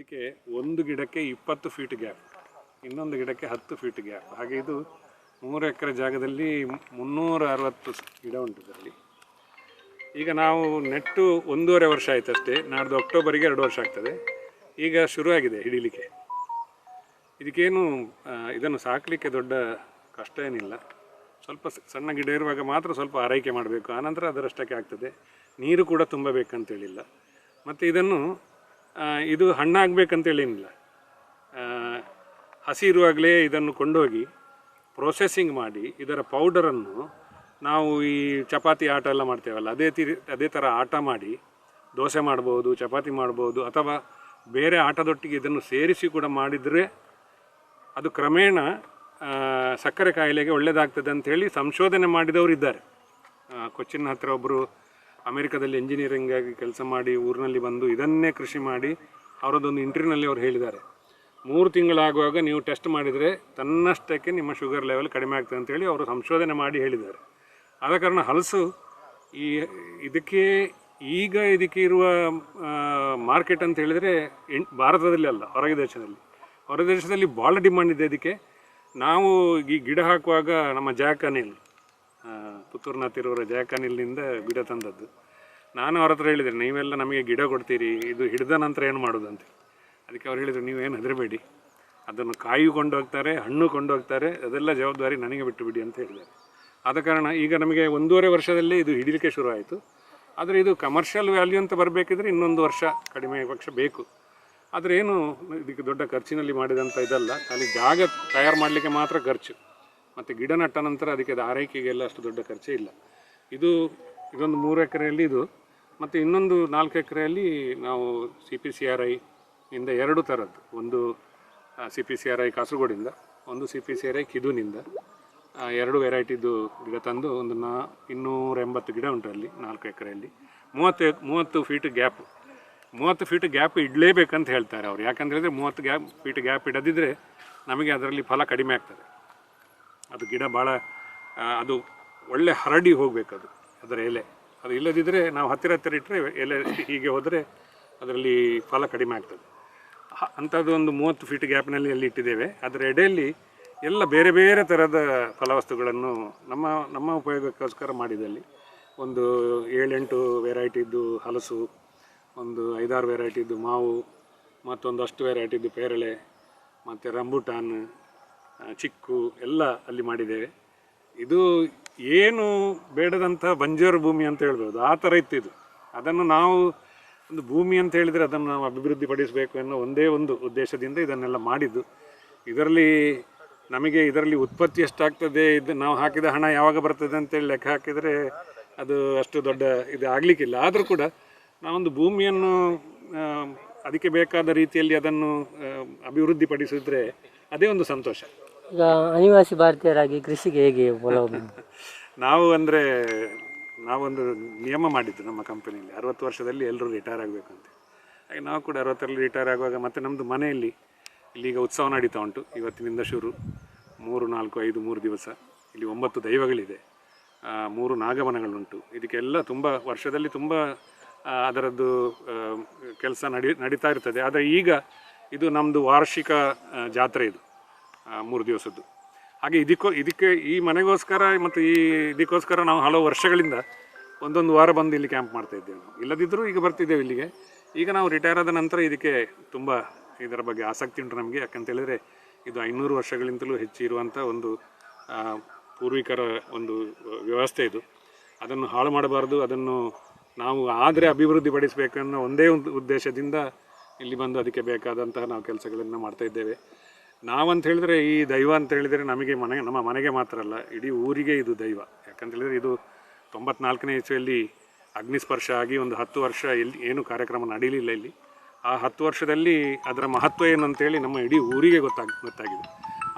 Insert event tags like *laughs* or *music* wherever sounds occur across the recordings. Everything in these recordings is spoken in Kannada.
ಇದಕ್ಕೆ ಒಂದು ಗಿಡಕ್ಕೆ ಇಪ್ಪತ್ತು ಫೀಟ್ ಗ್ಯಾಪ್ ಇನ್ನೊಂದು ಗಿಡಕ್ಕೆ ಹತ್ತು ಫೀಟ್ ಗ್ಯಾಪ್ ಹಾಗೆ ಇದು ಮೂರು ಎಕರೆ ಜಾಗದಲ್ಲಿ ಮುನ್ನೂರ ಅರವತ್ತು ಗಿಡ ಉಂಟು ಇದರಲ್ಲಿ. ಈಗ ನಾವು ನೆಟ್ಟು ಒಂದೂವರೆ ವರ್ಷ ಆಯಿತು ಅಷ್ಟೇ ನಾಡ್ದು ಅಕ್ಟೋಬರಿಗೆ ಎರಡು ವರ್ಷ ಆಗ್ತದೆ. ಈಗ ಶುರುವಾಗಿದೆ ಹಿಡೀಲಿಕ್ಕೆ. ಇದಕ್ಕೇನು ಇದನ್ನು ಸಾಕಲಿಕ್ಕೆ ದೊಡ್ಡ ಕಷ್ಟ ಏನಿಲ್ಲ. ಸ್ವಲ್ಪ ಸಣ್ಣ ಗಿಡ ಇರುವಾಗ ಮಾತ್ರ ಸ್ವಲ್ಪ ಆರೈಕೆ ಮಾಡಬೇಕು. ಆನಂತರ ಅದರಷ್ಟಕ್ಕೆ ಆಗ್ತದೆ. ನೀರು ಕೂಡ ತುಂಬಬೇಕಂತೇಳಿಲ್ಲ ಮತ್ತು ಇದನ್ನು ಇದು ಹಣ್ಣಾಗಬೇಕಂತೇಳಿ ಏನಿಲ್ಲ ಹಸಿರುವಾಗಲೇ ಇದನ್ನು ಕೊಂಡೋಗಿ ಪ್ರೊಸೆಸಿಂಗ್ ಮಾಡಿ ಇದರ ಪೌಡರನ್ನು ನಾವು ಈ ಚಪಾತಿ ಆಟ ಎಲ್ಲ ಮಾಡ್ತೇವಲ್ಲ, ಅದೇ ತಿರಿ ಅದೇ ಥರ ಆಟ ಮಾಡಿ ದೋಸೆ ಮಾಡ್ಬೋದು, ಚಪಾತಿ ಮಾಡ್ಬೋದು ಅಥವಾ ಬೇರೆ ಆಟದೊಟ್ಟಿಗೆ ಇದನ್ನು ಸೇರಿಸಿ ಕೂಡ ಮಾಡಿದರೆ ಅದು ಕ್ರಮೇಣ ಸಕ್ಕರೆ ಕಾಯಿಲೆಗೆ ಒಳ್ಳೆಯದಾಗ್ತದೆ ಅಂಥೇಳಿ ಸಂಶೋಧನೆ ಮಾಡಿದವರು ಇದ್ದಾರೆ ಕೊಚ್ಚಿನ್ ಹತ್ತಿರ ಒಬ್ಬರು ಅಮೆರಿಕದಲ್ಲಿ ಎಂಜಿನಿಯರಿಂಗ್ ಆಗಿ ಕೆಲಸ ಮಾಡಿ ಊರಿನಲ್ಲಿ ಬಂದು ಇದನ್ನೇ ಕೃಷಿ ಮಾಡಿ ಅವರದೊಂದು ಇಂಟರ್ವ್ಯೂನಲ್ಲಿ ಅವ್ರು ಹೇಳಿದ್ದಾರೆ. ಮೂರು ತಿಂಗಳಾಗುವಾಗ ನೀವು ಟೆಸ್ಟ್ ಮಾಡಿದರೆ ತನ್ನಷ್ಟಕ್ಕೆ ನಿಮ್ಮ ಶುಗರ್ ಲೆವೆಲ್ ಕಡಿಮೆ ಆಗ್ತದೆ ಅಂತೇಳಿ ಅವರು ಸಂಶೋಧನೆ ಮಾಡಿ ಹೇಳಿದ್ದಾರೆ. ಆದ ಕಾರಣ ಹಲಸು ಈ ಇದಕ್ಕೆ ಈಗ ಇದಕ್ಕೆ ಇರುವ ಮಾರ್ಕೆಟ್ ಅಂತ ಹೇಳಿದರೆ ಭಾರತದಲ್ಲಿ ಅಲ್ಲ, ಹೊರಗೆ ದೇಶದಲ್ಲಿ. ಹೊರ ದೇಶದಲ್ಲಿ ಭಾಳ ಡಿಮಾಂಡ್ ಇದೆ ಇದಕ್ಕೆ. ನಾವು ಈ ಗಿಡ ಹಾಕುವಾಗ ನಮ್ಮ ಜಾಕ್ ಅನಿಲ್. ಆ, ಜಯಕಾನಿಲ್ನಿಂದ ಗಿಡ ತಂದದ್ದು. ನಾನು ಅವ್ರ ಹತ್ರ ಹೇಳಿದೆ ನೀವೆಲ್ಲ ನಮಗೆ ಗಿಡ ಕೊಡ್ತೀರಿ ಇದು ಹಿಡಿದ ನಂತರ ಏನು ಮಾಡೋದಂತೆ? ಅದಕ್ಕೆ ಅವ್ರು ಹೇಳಿದರು ನೀವೇನು ಹೆದರಬೇಡಿ. ಅದನ್ನು ಕಾಯಿ ಕೊಂಡು ಹೋಗ್ತಾರೆ ಹಣ್ಣು ಕೊಂಡೋಗ್ತಾರೆ ಅದೆಲ್ಲ ಜವಾಬ್ದಾರಿ ನನಗೆ ಬಿಟ್ಟು ಬಿಡಿ ಅಂತ ಹೇಳಿದ್ದಾರೆ. ಆದ ಕಾರಣ ಈಗ ನಮಗೆ ಒಂದೂವರೆ ವರ್ಷದಲ್ಲಿ ಇದು ಹಿಡಿಲಿಕ್ಕೆ ಶುರು ಆಯಿತು ಆದರೆ ಇದು ಕಮರ್ಷಿಯಲ್ ವ್ಯಾಲ್ಯೂ ಅಂತ ಬರಬೇಕಿದ್ರೆ ಇನ್ನೊಂದು ವರ್ಷ ಕಡಿಮೆ ಪಕ್ಷ ಬೇಕು. ಆದರೆ ಏನು ಇದಕ್ಕೆ ದೊಡ್ಡ ಖರ್ಚಿನಲ್ಲಿ ಮಾಡಿದಂಥ ಇದಲ್ಲ. ಖಾಲಿ ಜಾಗ ತಯಾರು ಮಾಡಲಿಕ್ಕೆ ಮಾತ್ರ ಖರ್ಚು. ಮತ್ತು ಗಿಡ ನಟ್ಟ ನಂತರ ಅದಕ್ಕೆ ಅದು ಆರೈಕೆಗೆಲ್ಲ ಅಷ್ಟು ದೊಡ್ಡ ಖರ್ಚೇ ಇಲ್ಲ. ಇದು ಇದೊಂದು ಮೂರು ಎಕರೆಯಲ್ಲಿ ಇದು. ಮತ್ತು ಇನ್ನೊಂದು ನಾಲ್ಕು ಎಕರೆಯಲ್ಲಿ ನಾವು C P C R I ಇಂದ ಎರಡು ಥರದ್ದು. ಒಂದು C P C R I ಕಾಸರಗೋಡಿಂದ, ಒಂದು C P C R I ಕಿದುನಿಂದ ಎರಡು ವೆರೈಟಿದು ಗಿಡ ತಂದು ಒಂದು ನಾ, ಇನ್ನೂರ ಎಂಬತ್ತು ಗಿಡ ಉಂಟು ಅಲ್ಲಿ, ನಾಲ್ಕು ಎಕರೆಯಲ್ಲಿ. ಮೂವತ್ತು ಮೂವತ್ತು ಫೀಟ್ ಗ್ಯಾಪ್ ಮೂವತ್ತು ಫೀಟ್ ಗ್ಯಾಪ್ ಇಡಲೇಬೇಕಂತ ಹೇಳ್ತಾರೆ ಅವರು. ಯಾಕಂತ ಹೇಳಿದರೆ ಮೂವತ್ತು ಗ್ಯಾಪ್ ಫೀಟ್ ಗ್ಯಾಪ್ ಇಡದಿದ್ದರೆ ನಮಗೆ ಅದರಲ್ಲಿ ಫಲ ಕಡಿಮೆ ಆಗ್ತದೆ. ಅದು ಗಿಡ ಭಾಳ ಅದು ಒಳ್ಳೆ ಹರಡಿ ಅದು ಅದರ ಎಲೆ. ಅದು ಇಲ್ಲದಿದ್ದರೆ ನಾವು ಹತ್ತಿರ ಹತ್ತಿರ ಇಟ್ಟರೆ ಎಲೆ ಹೀಗೆ ಹೋದರೆ ಅದರಲ್ಲಿ ಫಲ ಕಡಿಮೆ ಆಗ್ತದೆ. ಅಂಥದ್ದು ಒಂದು ಮೂವತ್ತು ಫೀಟ್ ಗ್ಯಾಪ್ನಲ್ಲಿ ಅಲ್ಲಿ ಇಟ್ಟಿದ್ದೇವೆ. ಅದರ ಎಡೆಯಲ್ಲಿ ಎಲ್ಲ ಬೇರೆ ಬೇರೆ ಥರದ ಫಲವಸ್ತುಗಳನ್ನು ನಮ್ಮ ನಮ್ಮ ಉಪಯೋಗಕ್ಕೋಸ್ಕರ ಮಾಡಿದಲ್ಲಿ ಒಂದು ಏಳೆಂಟು ವೆರೈಟಿದ್ದು ಹಲಸು, ಒಂದು ಐದಾರು ವೆರೈಟಿದ್ದು ಮಾವು ಮತ್ತೊಂದಷ್ಟು ವೆರೈಟಿದ್ದು ಪೇರಳೆ, ಮತ್ತು ರಂಬುಟಾನ್ ಚಿಕ್ಕು ಎಲ್ಲ ಅಲ್ಲಿ ಮಾಡಿದ್ದೇವೆ. ಇದು ಏನು ಬೇಡದಂಥ ಬಂಜರು ಭೂಮಿ ಅಂತ ಹೇಳ್ಬೋದು. ಆ ಥರ ಇತ್ತಿದು. ಅದನ್ನು ನಾವು ಒಂದು ಭೂಮಿ ಅಂತ ಹೇಳಿದರೆ ಅದನ್ನು ನಾವು ಅಭಿವೃದ್ಧಿಪಡಿಸಬೇಕು ಅನ್ನೋ ಒಂದೇ ಒಂದು ಉದ್ದೇಶದಿಂದ ಇದನ್ನೆಲ್ಲ ಮಾಡಿದ್ದು. ಇದರಲ್ಲಿ ನಮಗೆ ಇದರಲ್ಲಿ ಉತ್ಪತ್ತಿ ಎಷ್ಟಾಗ್ತದೆ, ಇದು ನಾವು ಹಾಕಿದ ಹಣ ಯಾವಾಗ ಬರ್ತದೆ ಅಂತೇಳಿ ಲೆಕ್ಕ ಹಾಕಿದರೆ ಅದು ಅಷ್ಟು ದೊಡ್ಡ ಇದು ಆಗಲಿಕ್ಕಿಲ್ಲ. ಆದರೂ ಕೂಡ ನಾವೊಂದು ಭೂಮಿಯನ್ನು ಅದಕ್ಕೆ ಬೇಕಾದ ರೀತಿಯಲ್ಲಿ ಅದನ್ನು ಅಭಿವೃದ್ಧಿಪಡಿಸಿದ್ರೆ ಅದೇ ಒಂದು ಸಂತೋಷ. ಈಗ ಅನಿವಾಸಿ ಭಾರತೀಯರಾಗಿ ಕೃಷಿಗೆ ಹೇಗೆ ಒಲವು? *laughs* ನಾವು ಅಂದರೆ, ನಾವೊಂದು ನಿಯಮ ಮಾಡಿದ್ದು ನಮ್ಮ ಕಂಪನಿಯಲ್ಲಿ ಅರವತ್ತು ವರ್ಷದಲ್ಲಿ ಎಲ್ಲರೂ ರಿಟೈರ್ ಆಗಬೇಕು ಅಂತ. ಹಾಗೆ ನಾವು ಕೂಡ ಅರವತ್ತರಲ್ಲಿ ರಿಟೈರ್ ಆಗುವಾಗ ಮತ್ತು ನಮ್ಮದು ಮನೆಯಲ್ಲಿ ಇಲ್ಲೀಗ ಉತ್ಸವ ನಡೀತಾ ಉಂಟು. ಇವತ್ತಿನಿಂದ ಶುರು. ಮೂರು, ನಾಲ್ಕು, ಐದು, ಮೂರು ದಿವಸ. ಇಲ್ಲಿ ಒಂಬತ್ತು ದೈವಗಳಿದೆ. ಮೂರು ನಾಗಮನಗಳುಂಟು. ಇದಕ್ಕೆಲ್ಲ ತುಂಬ ವರ್ಷದಲ್ಲಿ ತುಂಬ ಅದರದ್ದು ಕೆಲಸ ನಡಿ, ನಡೀತಾ ಇರ್ತದೆ. ಆದರೆ ಈಗ ಇದು ನಮ್ಮದು ವಾರ್ಷಿಕ ಜಾತ್ರೆ ಇದು. ಮೂರು ದಿವಸದ್ದು. ಹಾಗೆ ಇದಕ್ಕೋ, ಇದಕ್ಕೆ ಈ ಮನೆಗೋಸ್ಕರ ಮತ್ತು ಈ ಇದಕ್ಕೋಸ್ಕರ ನಾವು ಹಲವು ವರ್ಷಗಳಿಂದ ಒಂದೊಂದು ವಾರ ಬಂದು ಇಲ್ಲಿ ಕ್ಯಾಂಪ್ ಮಾಡ್ತಾ ಇದ್ದೇವೆ ನಾವು. ಇಲ್ಲದಿದ್ದರೂ ಈಗ ಬರ್ತಿದ್ದೇವೆ ಇಲ್ಲಿಗೆ. ಈಗ ನಾವು ರಿಟೈರ್ ಆದ ನಂತರ ಇದಕ್ಕೆ ತುಂಬ ಇದರ ಬಗ್ಗೆ ಆಸಕ್ತಿ ಉಂಟು ನಮಗೆ. ಯಾಕಂತ ಹೇಳಿದ್ರೆ ಇದು ಐನೂರು ವರ್ಷಗಳಿಂದಲೂ ಹೆಚ್ಚು ಇರುವಂಥ ಒಂದು ಪೂರ್ವಿಕರ ಒಂದು ವ್ಯವಸ್ಥೆ ಇದು. ಅದನ್ನು ಹಾಳು ಮಾಡಬಾರ್ದು. ಅದನ್ನು ನಾವು ಆದರೆ ಅಭಿವೃದ್ಧಿಪಡಿಸಬೇಕನ್ನೋ ಒಂದೇ ಒಂದು ಉದ್ದೇಶದಿಂದ ಇಲ್ಲಿ ಬಂದು ಅದಕ್ಕೆ ಬೇಕಾದಂತಹ ನಾವು ಕೆಲಸಗಳನ್ನು ಮಾಡ್ತಾ ಇದ್ದೇವೆ. ನಾವಂತ ಹೇಳಿದ್ರೆ ಈ ದೈವ ಅಂತ ಹೇಳಿದರೆ ನಮಗೆ ಮನೆ, ನಮ್ಮ ಮನೆಗೆ ಮಾತ್ರ ಅಲ್ಲ, ಇಡೀ ಊರಿಗೆ ಇದು ದೈವ. ಯಾಕಂತ ಹೇಳಿದ್ರೆ ಇದು ತೊಂಬತ್ನಾಲ್ಕನೇ ಇಸ್ವಿಯಲ್ಲಿ ಅಗ್ನಿಸ್ಪರ್ಶ ಆಗಿ ಒಂದು ಹತ್ತು ವರ್ಷ ಎಲ್ಲಿ ಏನು ಕಾರ್ಯಕ್ರಮ ನಡೀಲಿಲ್ಲ ಇಲ್ಲಿ. ಆ ಹತ್ತು ವರ್ಷದಲ್ಲಿ ಅದರ ಮಹತ್ವ ಏನು ಅಂತೇಳಿ ನಮ್ಮ ಇಡೀ ಊರಿಗೆ ಗೊತ್ತಾಗ, ಗೊತ್ತಾಗಿದೆ.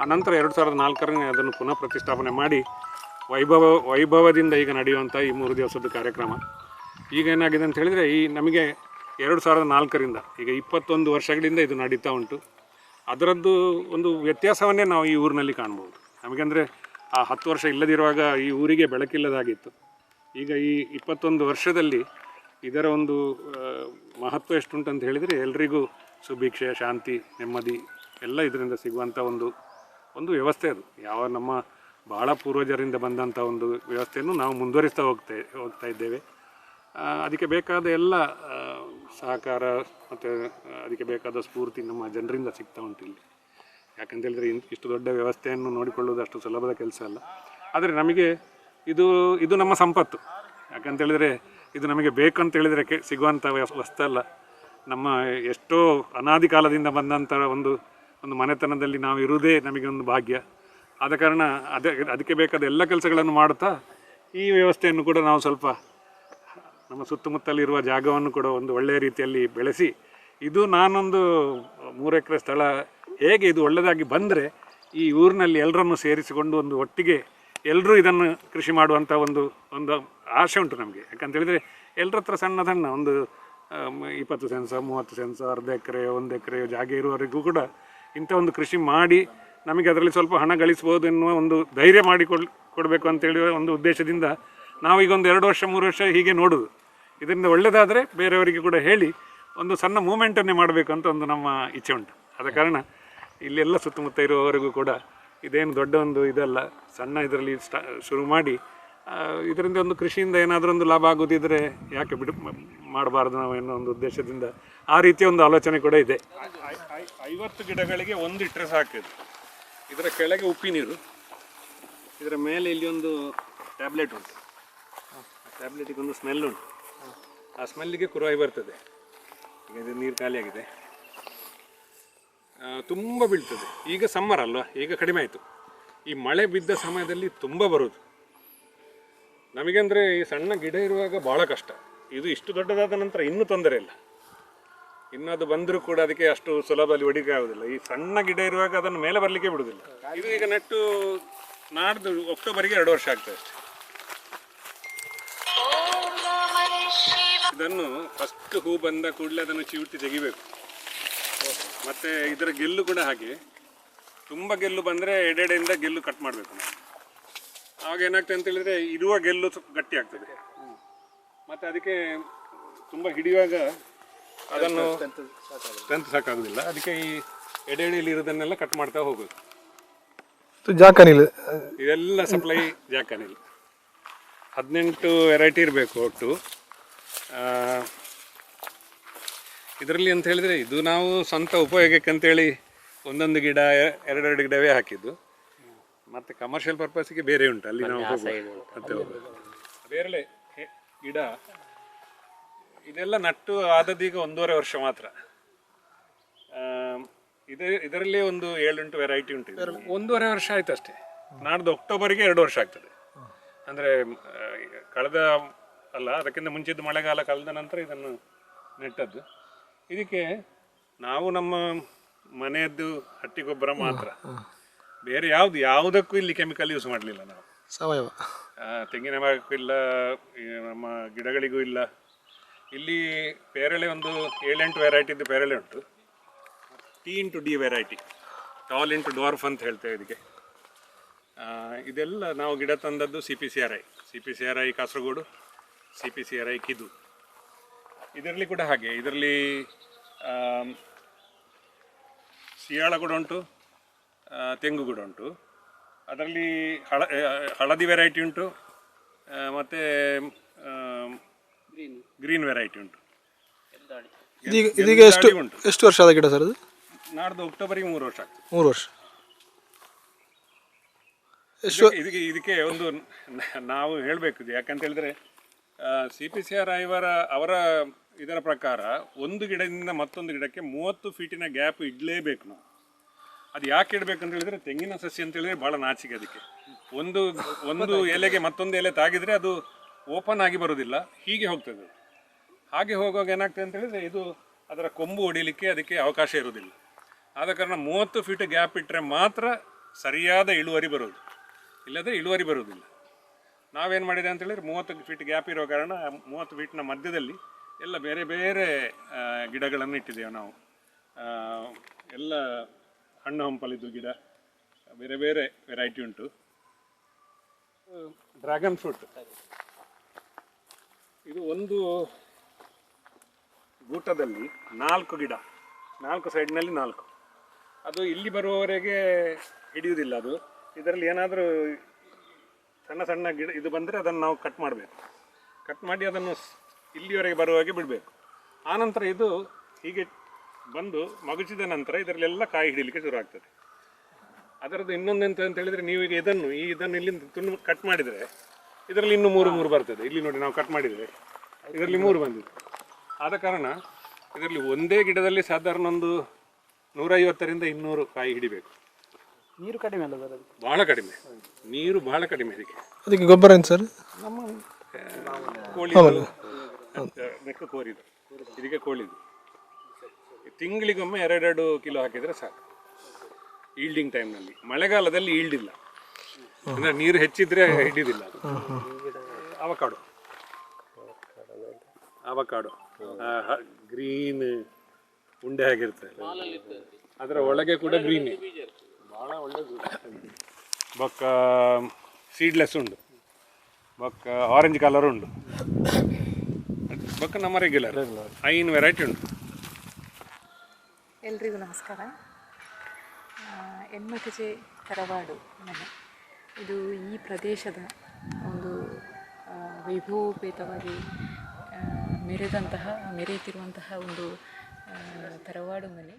ಆ ನಂತರ ಎರಡು ಸಾವಿರದ ನಾಲ್ಕರನೇ ಅದನ್ನು ಪುನಃ ಪ್ರತಿಷ್ಠಾಪನೆ ಮಾಡಿ ವೈಭವ, ವೈಭವದಿಂದ ಈಗ ನಡೆಯುವಂಥ ಈ ಮೂರು ದಿವಸದ ಕಾರ್ಯಕ್ರಮ. ಈಗ ಏನಾಗಿದೆ ಅಂತ ಹೇಳಿದರೆ ಈ ನಮಗೆ ಎರಡು ಸಾವಿರದ ನಾಲ್ಕರಿಂದ, ಈಗ ಇಪ್ಪತ್ತೊಂದು ವರ್ಷಗಳಿಂದ ಇದು ನಡೀತಾ ಉಂಟು. ಅದರದ್ದು ಒಂದು ವ್ಯತ್ಯಾಸವನ್ನೇ ನಾವು ಈ ಊರಿನಲ್ಲಿ ಕಾಣ್ಬೋದು. ನಮಗೆಂದರೆ ಆ ಹತ್ತು ವರ್ಷ ಇಲ್ಲದಿರುವಾಗ ಈ ಊರಿಗೆ ಬೆಳಕಿಲ್ಲದಾಗಿತ್ತು. ಈಗ ಈ ಇಪ್ಪತ್ತೊಂದು ವರ್ಷದಲ್ಲಿ ಇದರ ಒಂದು ಮಹತ್ವ ಎಷ್ಟುಂಟಂತ ಹೇಳಿದರೆ ಎಲ್ರಿಗೂ ಸುಭಿಕ್ಷೆ, ಶಾಂತಿ, ನೆಮ್ಮದಿ ಎಲ್ಲ ಇದರಿಂದ ಸಿಗುವಂಥ ಒಂದು ಒಂದು ವ್ಯವಸ್ಥೆ ಅದು. ಯಾವ ನಮ್ಮ ಭಾಳ ಪೂರ್ವಜರಿಂದ ಬಂದಂಥ ಒಂದು ವ್ಯವಸ್ಥೆಯನ್ನು ನಾವು ಮುಂದುವರಿಸ್ತಾ ಹೋಗ್ತೇ, ಹೋಗ್ತಾ ಇದ್ದೇವೆ. ಅದಕ್ಕೆ ಬೇಕಾದ ಎಲ್ಲ ಸಹಕಾರ ಮತ್ತು ಅದಕ್ಕೆ ಬೇಕಾದ ಸ್ಫೂರ್ತಿ ನಮ್ಮ ಜನರಿಂದ ಸಿಗ್ತಾ ಉಂಟು ಇಲ್ಲಿ. ಯಾಕಂತ ಹೇಳಿದ್ರೆ ಇನ್- ಇಷ್ಟು ದೊಡ್ಡ ವ್ಯವಸ್ಥೆಯನ್ನು ನೋಡಿಕೊಳ್ಳುವುದು ಅಷ್ಟು ಸುಲಭದ ಕೆಲಸ ಅಲ್ಲ. ಆದರೆ ನಮಗೆ ಇದು ಇದು ನಮ್ಮ ಸಂಪತ್ತು. ಯಾಕಂತ ಹೇಳಿದ್ರೆ ಇದು ನಮಗೆ ಬೇಕಂತ ಹೇಳಿದರೆ ಕೆ ಸಿಗುವಂಥ ಅಲ್ಲ ನಮ್ಮ ಎಷ್ಟೋ ಅನಾದಿ ಕಾಲದಿಂದ ಬಂದಂಥ ಒಂದು ಒಂದು ಮನೆತನದಲ್ಲಿ ನಾವು ಇರುವುದೇ ನಮಗೆ ಒಂದು ಭಾಗ್ಯ. ಆದ ಕಾರಣ ಅದೇ, ಅದಕ್ಕೆ ಬೇಕಾದ ಎಲ್ಲ ಕೆಲಸಗಳನ್ನು ಮಾಡುತ್ತಾ ಈ ವ್ಯವಸ್ಥೆಯನ್ನು ಕೂಡ ನಾವು ಸ್ವಲ್ಪ ನಮ್ಮ ಸುತ್ತಮುತ್ತಲಿರುವ ಜಾಗವನ್ನು ಕೂಡ ಒಂದು ಒಳ್ಳೆಯ ರೀತಿಯಲ್ಲಿ ಬೆಳೆಸಿ, ಇದು ನಾನೊಂದು ಮೂರು ಎಕರೆ ಸ್ಥಳ ಹೇಗೆ ಇದು ಒಳ್ಳೆಯದಾಗಿ ಬಂದರೆ ಈ ಊರಿನಲ್ಲಿ ಎಲ್ಲರನ್ನು ಸೇರಿಸಿಕೊಂಡು ಒಂದು ಒಟ್ಟಿಗೆ ಎಲ್ಲರೂ ಇದನ್ನು ಕೃಷಿ ಮಾಡುವಂಥ ಒಂದು ಒಂದು ಆಸೆ ಉಂಟು ನಮಗೆ. ಯಾಕಂತ ಹೇಳಿದರೆ ಎಲ್ಲರ ಹತ್ರ ಸಣ್ಣ ಸಣ್ಣ ಒಂದು ಇಪ್ಪತ್ತು ಸೆನ್ಸ ಮೂವತ್ತು ಸೆನ್ಸ ಅರ್ಧ ಎಕರೆ, ಒಂದು ಎಕರೆ ಜಾಗ ಇರುವವರೆಗೂ ಕೂಡ ಇಂಥ ಒಂದು ಕೃಷಿ ಮಾಡಿ ನಮಗೆ ಅದರಲ್ಲಿ ಸ್ವಲ್ಪ ಹಣ ಗಳಿಸ್ಬೋದು ಎನ್ನುವ ಒಂದು ಧೈರ್ಯ ಮಾಡಿ ಕೊಡ್ ಕೊಡಬೇಕು ಅಂತೇಳಿ ಒಂದು ಉದ್ದೇಶದಿಂದ ನಾವು ಒಂದು ಎರಡು ವರ್ಷ, ಮೂರು ವರ್ಷ ಹೀಗೆ ನೋಡೋದು. ಇದರಿಂದ ಒಳ್ಳೆಯದಾದರೆ ಬೇರೆಯವರಿಗೆ ಕೂಡ ಹೇಳಿ ಒಂದು ಸಣ್ಣ ಮೂಮೆಂಟನ್ನೇ ಮಾಡಬೇಕು ಅಂತ ಒಂದು ನಮ್ಮ ಇಚ್ಛೆ ಉಂಟು. ಆದ ಕಾರಣ ಇಲ್ಲೆಲ್ಲ ಸುತ್ತಮುತ್ತ ಇರುವವರೆಗೂ ಕೂಡ ಇದೇನು ದೊಡ್ಡ ಒಂದು ಇದಲ್ಲ, ಸಣ್ಣ ಇದರಲ್ಲಿ ಸ್ಟಾ, ಶುರು ಮಾಡಿ ಇದರಿಂದ ಒಂದು ಕೃಷಿಯಿಂದ ಏನಾದರೂ ಒಂದು ಲಾಭ ಆಗೋದಿದ್ರೆ ಯಾಕೆ ಬಿಡು ಮಾಡಬಾರ್ದು ನಾವು ಎನ್ನೋ ಒಂದು ಉದ್ದೇಶದಿಂದ ಆ ರೀತಿಯ ಒಂದು ಆಲೋಚನೆ ಕೂಡ ಇದೆ. ಐವತ್ತು ಗಿಡಗಳಿಗೆ ಒಂದು ಇಟ್ಟರೆ ಸಾಕಿದೆ ಇದರ ಕೆಳಗೆ ಉಪ್ಪಿನೀರು. ಇದರ ಮೇಲೆ ಇಲ್ಲಿ ಒಂದು ಟ್ಯಾಬ್ಲೆಟ್ ಉಂಟು. ಟ್ಯಾಬ್ಲೆಟಿಗೆ ಒಂದು ಸ್ಮೆಲ್ ಉಂಟು. ಆ ಸ್ಮೆಲ್ಲಿಗೆ ಕುರುವಾಯಿ ಬರ್ತದೆ. ಈಗ ಇದು ನೀರು ಖಾಲಿಯಾಗಿದೆ. ತುಂಬ ಬೀಳ್ತದೆ. ಈಗ ಸಮ್ಮರ್ ಅಲ್ವಾ? ಈಗ ಕಡಿಮೆ ಆಯಿತು. ಈ ಮಳೆ ಬಿದ್ದ ಸಮಯದಲ್ಲಿ ತುಂಬ ಬರೋದು. ನಮಗಂದರೆ ಈ ಸಣ್ಣ ಗಿಡ ಇರುವಾಗ ಭಾಳ ಕಷ್ಟ. ಇದು ಇಷ್ಟು ದೊಡ್ಡದಾದ ನಂತರ ಇನ್ನೂ ತೊಂದರೆ ಇಲ್ಲ. ಇನ್ನು ಅದು ಬಂದರೂ ಕೂಡ ಅದಕ್ಕೆ ಅಷ್ಟು ಸುಲಭದಲ್ಲಿ ಹೊಡಿಕೆ ಆಗೋದಿಲ್ಲ. ಈ ಸಣ್ಣ ಗಿಡ ಇರುವಾಗ ಅದನ್ನು ಮೇಲೆ ಬರಲಿಕ್ಕೆ ಬಿಡೋದಿಲ್ಲ. ಇದು ಈಗ ನೆಟ್ಟು ನಾಡ್ದು ಅಕ್ಟೋಬರ್ಗೆ ಎರಡು ವರ್ಷ ಆಗ್ತದೆ ಅಷ್ಟೇ. ಇದನ್ನು ಫಸ್ಟ್ ಹೂ ಬಂದ ಕೂಡಲೇ ಅದನ್ನು ಚಿವುಟಿ ತೆಗಿಬೇಕು. ಮತ್ತೆ ಇದರ ಗೆಲ್ಲು ಕೂಡ ಹಾಗೆ. ತುಂಬ ಗೆಲ್ಲು ಬಂದರೆ ಎಡೆಡೆಯಿಂದ ಗೆಲ್ಲು ಕಟ್ ಮಾಡಬೇಕು ನಾವು. ಆವಾಗ ಏನಾಗ್ತದೆ ಅಂತ ಹೇಳಿದ್ರೆ ಇರುವ ಗೆಲ್ಲು ಗಟ್ಟಿ ಆಗ್ತದೆ. ಮತ್ತು ಅದಕ್ಕೆ ತುಂಬ ಹಿಡಿಯುವಾಗ ಅದನ್ನು ಸ್ಟ್ರೆಂತ್ ಸಾಕಾಗೋದಿಲ್ಲ. ಅದಕ್ಕೆ ಈ ಎಡೆ ಎಡೆಯಲ್ಲಿ ಇರೋದನ್ನೆಲ್ಲ ಕಟ್ ಮಾಡ್ತಾ ಹೋಗೋದು ಜಾಕನಿಲ್. ಇದೆಲ್ಲ ಸಪ್ಲೈ ಜಾಕನಿಲ್. ಹದಿನೆಂಟು ವೆರೈಟಿ ಇರಬೇಕು ಒಟ್ಟು. ಇದರಲ್ಲಿ ಅಂತ ಹೇಳಿದರೆ ಇದು ನಾವು ಸ್ವಂತ ಉಪಯೋಗಕ್ಕೆ ಅಂತೇಳಿ ಒಂದೊಂದು ಗಿಡ ಎರಡೆರಡು ಗಿಡವೇ ಹಾಕಿದ್ದು. ಮತ್ತು ಕಮರ್ಷಿಯಲ್ ಪರ್ಪಸ್ಗೆ ಬೇರೆ ಉಂಟು ಅಲ್ಲಿ ನಾವು ಮತ್ತೆ ಬೇರೆ ಗಿಡ ಇದೆಲ್ಲ ನಟ್ಟು ಆದದೀಗ ಒಂದೂವರೆ ವರ್ಷ ಮಾತ್ರ. ಇದೇ ಇದೆ ಇದರಲ್ಲಿ ಒಂದು ಏಳೆಂಟು ವೆರೈಟಿ ಉಂಟು. ಒಂದೂವರೆ ವರ್ಷ ಆಯ್ತು ಅಷ್ಟೇ. ನಾಡ್ದು ಅಕ್ಟೋಬರ್ಗೆ ಎರಡು ವರ್ಷ ಆಗ್ತದೆ. ಅಂದರೆ ಕಳೆದ ಅಲ್ಲ ಅದಕ್ಕಿಂತ ಮುಂಚಿದ್ದು ಮಳೆಗಾಲ ಕಾಲದ ನಂತರ ಇದನ್ನು ನೆಟ್ಟದ್ದು. ಇದಕ್ಕೆ ನಾವು ನಮ್ಮ ಮನೆಯದ್ದು ಹಟ್ಟಿ ಗೊಬ್ಬರ ಮಾತ್ರ. ಬೇರೆ ಯಾವುದು ಯಾವುದಕ್ಕೂ ಇಲ್ಲಿ ಕೆಮಿಕಲ್ ಯೂಸ್ ಮಾಡಲಿಲ್ಲ ನಾವು. ಸಾವಯವ. ತೆಂಗಿನ ಮರಕ್ಕೂ ಇಲ್ಲ ಈ ನಮ್ಮ ಗಿಡಗಳಿಗೂ ಇಲ್ಲ. ಇಲ್ಲಿ ಪೇರಳೆ ಒಂದು ಏಳೆಂಟು ವೆರೈಟಿದ್ದು ಪೇರಳೆ ಉಂಟು. T into D variety tall into dwarf ಅಂತ ಹೇಳ್ತೇವೆ ಇದಕ್ಕೆ. ಇದೆಲ್ಲ ನಾವು ಗಿಡ ತಂದದ್ದು C P C R I C P C R I Kasaragod. C P C R I Kidu. ಇದರಲ್ಲಿ ಕೂಡ ಹಾಗೆ. ಇದರಲ್ಲಿ ಸಿಯಾಳ ಕೂಡ ಉಂಟು ತೆಂಗು ಕೂಡ ಉಂಟು. ಅದರಲ್ಲಿ ಹಳ ಹಳದಿ ವೆರೈಟಿ ಉಂಟು ಮತ್ತು ಮತ್ತೆ ಗ್ರೀನ್. ವೆರೈಟಿ ಉಂಟು. ಇದೀಗ ಇದೀಗ ಎಷ್ಟು ಉಂಟು? ಎಷ್ಟು ವರ್ಷ ಆದ ಗಿಡ ಸರ್ ಅದು ನಾಡ್ದು ಅಕ್ಟೋಬರಿಗೆ ಮೂರು ವರ್ಷ ಆಗ್ತದೆ. ಮೂರು ವರ್ಷ. ಎಷ್ಟು ಇದಕ್ಕೆ ಇದಕ್ಕೆ ಒಂದು ನಾವು ಹೇಳಬೇಕು ಯಾಕಂತ ಹೇಳಿದ್ರೆ ಸಿ ಪಿ ಸಿ ಆರ್ ಐವರ ಅವರ ಇದರ ಪ್ರಕಾರ ಒಂದು ಗಿಡದಿಂದ ಮತ್ತೊಂದು ಗಿಡಕ್ಕೆ ಮೂವತ್ತು ಫೀಟಿನ ಗ್ಯಾಪ್ ಇಡಲೇಬೇಕು ನಾವು. ಅದು ಯಾಕೆ ಇಡಬೇಕು ಅಂತ ಹೇಳಿದ್ರೆ ತೆಂಗಿನ ಸಸಿ ಅಂತ ಹೇಳಿದ್ರೆ ಭಾಳ ನಾಚಿಕೆ ಅದಕ್ಕೆ. ಒಂದು ಒಂದು ಎಲೆಗೆ ಮತ್ತೊಂದು ಎಲೆ ತಾಗಿದರೆ ಅದು ಓಪನ್ ಆಗಿ ಬರೋದಿಲ್ಲ ಹೀಗೆ ಹೋಗ್ತದೆ ಹಾಗೆ ಹೋಗುವಾಗ ಏನಾಗ್ತದೆ ಅಂತ ಹೇಳಿದ್ರೆ ಇದು ಅದರ ಕೊಂಬು ಹೊಡಿಲಿಕ್ಕೆ ಅದಕ್ಕೆ ಅವಕಾಶ ಇರೋದಿಲ್ಲ ಆದ ಕಾರಣ ಮೂವತ್ತು ಫೀಟ್ ಗ್ಯಾಪ್ ಇಟ್ಟರೆ ಮಾತ್ರ ಸರಿಯಾದ ಇಳುವರಿ ಬರೋದು ಇಲ್ಲದ್ರೆ ಇಳುವರಿ ಬರುವುದಿಲ್ಲ. ನಾವೇನು ಮಾಡಿದೆ ಅಂತ ಹೇಳಿದ್ರೆ ಮೂವತ್ತು ಫೀಟ್ ಗ್ಯಾಪ್ ಇರೋ ಕಾರಣ ಮೂವತ್ತು ಫೀಟ್ನ ಮಧ್ಯದಲ್ಲಿ ಎಲ್ಲ ಬೇರೆ ಬೇರೆ ಗಿಡಗಳನ್ನು ಇಟ್ಟಿದ್ದೇವೆ ನಾವು. ಎಲ್ಲ ಹಣ್ಣು ಹಂಪಲಿದ್ದು ಗಿಡ, ಬೇರೆ ಬೇರೆ ವೆರೈಟಿ ಉಂಟು. ಡ್ರ್ಯಾಗನ್ ಫ್ರೂಟ್ ಇದು ಒಂದು ಗೂಟದಲ್ಲಿ ನಾಲ್ಕು ಗಿಡ, ನಾಲ್ಕು ಸೈಡ್ನಲ್ಲಿ ನಾಲ್ಕು. ಅದು ಇಲ್ಲಿ ಬರುವವರೆಗೆ ಹಿಡಿಯುವುದಿಲ್ಲ ಅದು. ಇದರಲ್ಲಿ ಏನಾದರೂ ಸಣ್ಣ ಸಣ್ಣ ಗಿಡ ಇದು ಬಂದರೆ ಅದನ್ನು ನಾವು ಕಟ್ ಮಾಡಬೇಕು. ಕಟ್ ಮಾಡಿ ಅದನ್ನು ಇಲ್ಲಿವರೆಗೆ ಬರುವ ಹಾಗೆ ಬಿಡಬೇಕು. ಆನಂತರ ಇದು ಹೀಗೆ ಬಂದು ಮಗುಚಿದ ನಂತರ ಇದರಲ್ಲೆಲ್ಲ ಕಾಯಿ ಹಿಡಿಲಿಕ್ಕೆ ಶುರು ಆಗ್ತದೆ. ಅದರದ್ದು ಇನ್ನೊಂದೆಂತ ಅಂತ ಹೇಳಿದರೆ ನೀವು ಈಗ ಇದನ್ನು, ಈ ಇದನ್ನು ಇಲ್ಲಿಂದ ತುಂಬ ಕಟ್ ಮಾಡಿದರೆ ಇದರಲ್ಲಿ ಇನ್ನೂ ಮೂರು ಮೂರು ಬರ್ತದೆ. ಇಲ್ಲಿ ನೋಡಿ ನಾವು ಕಟ್ ಮಾಡಿದರೆ ಇದರಲ್ಲಿ ಮೂರು ಬಂದಿದೆ. ಆದ ಕಾರಣ ಇದರಲ್ಲಿ ಒಂದೇ ಗಿಡದಲ್ಲಿ ಸಾಧಾರಣ ಒಂದು ನೂರೈವತ್ತರಿಂದ ಇನ್ನೂರು ಕಾಯಿ ಹಿಡಿಬೇಕು. ನೀರು ಕಡಿಮೆ ಅಲ್ಲ ಸರ್ ಬಹಳ ಕಡಿಮೆ. ನೀರು ಬಹಳ ಕಡಿಮೆ ಇದಕ್ಕೆ. ಅದಕ್ಕೆ ಗೊಬ್ಬರ ಏನು ಸರ್? ನಮ್ಮ ಕೋಳಿ ಮೆಕ್ಕ ಕೋರಿದು ಇದಕ್ಕೆ ಕೋಳಿದು. ತಿಂಗಳಿಗೊಮ್ಮೆ ಎರಡೆರಡು ಕಿಲೋ ಹಾಕಿದರೆ ಸಾಕು. ಈಲ್ಡಿಂಗ್ ಟೈಮ್ನಲ್ಲಿ. ಮಳೆಗಾಲದಲ್ಲಿ ಈಲ್ಡ್ ಇಲ್ಲ ಅಂದರೆ ನೀರು ಹೆಚ್ಚಿದ್ರೆ ಹಿಡಿದಿಲ್ಲ ಅದು. ಅವಕಾಡು. ಅವಕಾಡು. ಗ್ರೀನ್ ಉಂಡೆ ಆಗಿರ್ತದೆ. ಅದರ ಒಳಗೆ ಕೂಡ ಗ್ರೀನ್. ಬೊಕ್ಕ ಸೀಡ್ಲೆಸ್ ಉಂಡು. ಬೊಕ್ಕ ಆರೆಂಜ್ ಕಲರ್ ಉಂಡು. ಬೊಕ್ಕ ನಮ್ಮ ರೆಗ್ಯುಲರ್ ಐನ್ ವೆರೈಟಿ ಉಂಟು. ಎಲ್ರಿಗೂ ನಮಸ್ಕಾರ. ಎನ್ಮಕಜೆ ತರವಾಡು ಮನೆ. ಇದು ಈ ಪ್ರದೇಶದ ಒಂದು ವೈಭವೋಪೇತವಾಗಿ ಮೆರೆದಂತಹ ಮೆರೆಯುತ್ತಿರುವಂತಹ ಒಂದು ತರವಾಡು ಮನೆ.